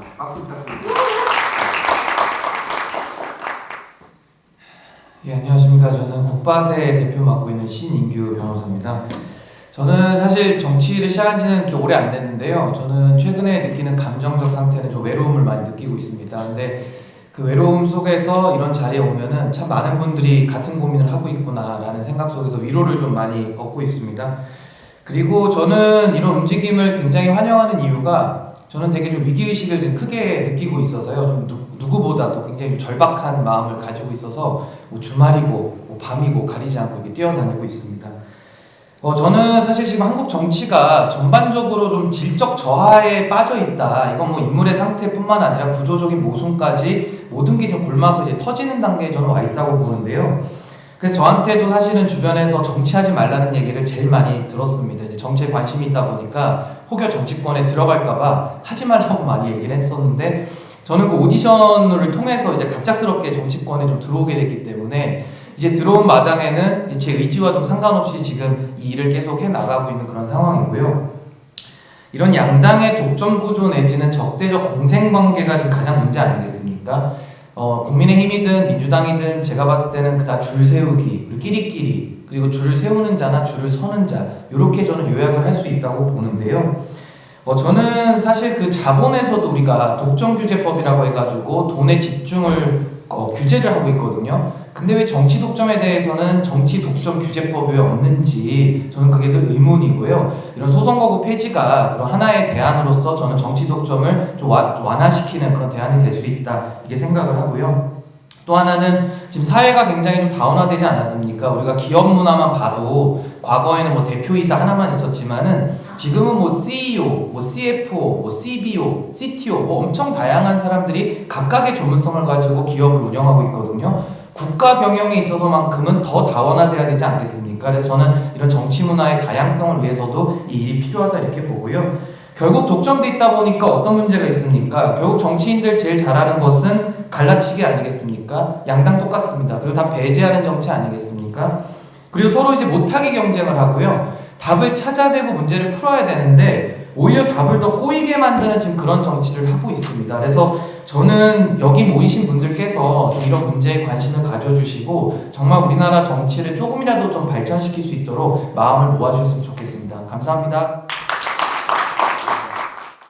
하겠습니다. 박수 부탁드립니다. 예, 안녕하십니까. 저는 국바세 대표 맡고 있는 신인규 변호사입니다. 저는 사실 정치를 시작한 지는 그렇게 오래 안 됐는데요. 저는 최근에 느끼는 감정적 상태는 좀 외로움을 많이 느끼고 있습니다. 근데 그 외로움 속에서 이런 자리에 오면은 참 많은 분들이 같은 고민을 하고 있구나라는 생각 속에서 위로를 좀 많이 얻고 있습니다. 그리고 저는 이런 움직임을 굉장히 환영하는 이유가 저는 되게 좀 위기의식을 좀 크게 느끼고 있어서요. 좀 누, 누구보다도 굉장히 절박한 마음을 가지고 있어서 뭐 주말이고 뭐 밤이고 가리지 않고 이렇게 뛰어다니고 있습니다. 어, 저는 사실 지금 한국 정치가 전반적으로 좀 질적 저하에 빠져 있다. 이건 뭐 인물의 상태뿐만 아니라 구조적인 모순까지 모든 게 좀 골마서 이제 터지는 단계에 저는 와 있다고 보는데요. 그래서 저한테도 사실은 주변에서 정치하지 말라는 얘기를 제일 많이 들었습니다. 이제 정치에 관심이 있다 보니까 혹여 정치권에 들어갈까봐 하지 말라고 많이 얘기를 했었는데 저는 그 오디션을 통해서 이제 갑작스럽게 정치권에 좀 들어오게 됐기 때문에 이제 들어온 마당에는 제 의지와 좀 상관없이 지금 이 일을 계속 해 나가고 있는 그런 상황이고요. 이런 양당의 독점 구조 내지는 적대적 공생 관계가 가장 문제 아니겠습니까? 어, 국민의힘이든 민주당이든 제가 봤을 때는 그다 줄 세우기, 끼리끼리, 그리고 줄을 세우는 자나 줄을 서는 자, 이렇게 저는 요약을 할 수 있다고 보는데요. 어, 저는 사실 그 자본에서도 우리가 독점 규제법이라고 해가지고 돈에 집중을 어, 규제를 하고 있거든요. 근데 왜 정치 독점에 대해서는 정치 독점 규제법이 왜 없는지 저는 그게 늘 의문이고요. 이런 소선거구 폐지가 그런 하나의 대안으로서 저는 정치 독점을 좀 완화시키는 그런 대안이 될 수 있다 이렇게 생각을 하고요. 또 하나는 지금 사회가 굉장히 좀 다운화되지 않았습니까? 우리가 기업 문화만 봐도 과거에는 뭐 대표이사 하나만 있었지만은 지금은 뭐 CEO, 뭐 CFO, 뭐 CBO, CTO 뭐 엄청 다양한 사람들이 각각의 전문성을 가지고 기업을 운영하고 있거든요. 국가 경영에 있어서만큼은 더 다원화돼야 되지 않겠습니까? 그래서 저는 이런 정치 문화의 다양성을 위해서도 이 일이 필요하다 이렇게 보고요. 결국 독점돼 있다 보니까 어떤 문제가 있습니까? 결국 정치인들 제일 잘하는 것은 갈라치기 아니겠습니까? 양당 똑같습니다. 그리고 다 배제하는 정치 아니겠습니까? 그리고 서로 이제 못하게 경쟁을 하고요. 답을 찾아내고 문제를 풀어야 되는데 오히려 답을 더 꼬이게 만드는 지금 그런 정치를 하고 있습니다. 그래서 저는 여기 모이신 분들께서 좀 이런 문제에 관심을 가져주시고 정말 우리나라 정치를 조금이라도 좀 발전시킬 수 있도록 마음을 모아주셨으면 좋겠습니다. 감사합니다.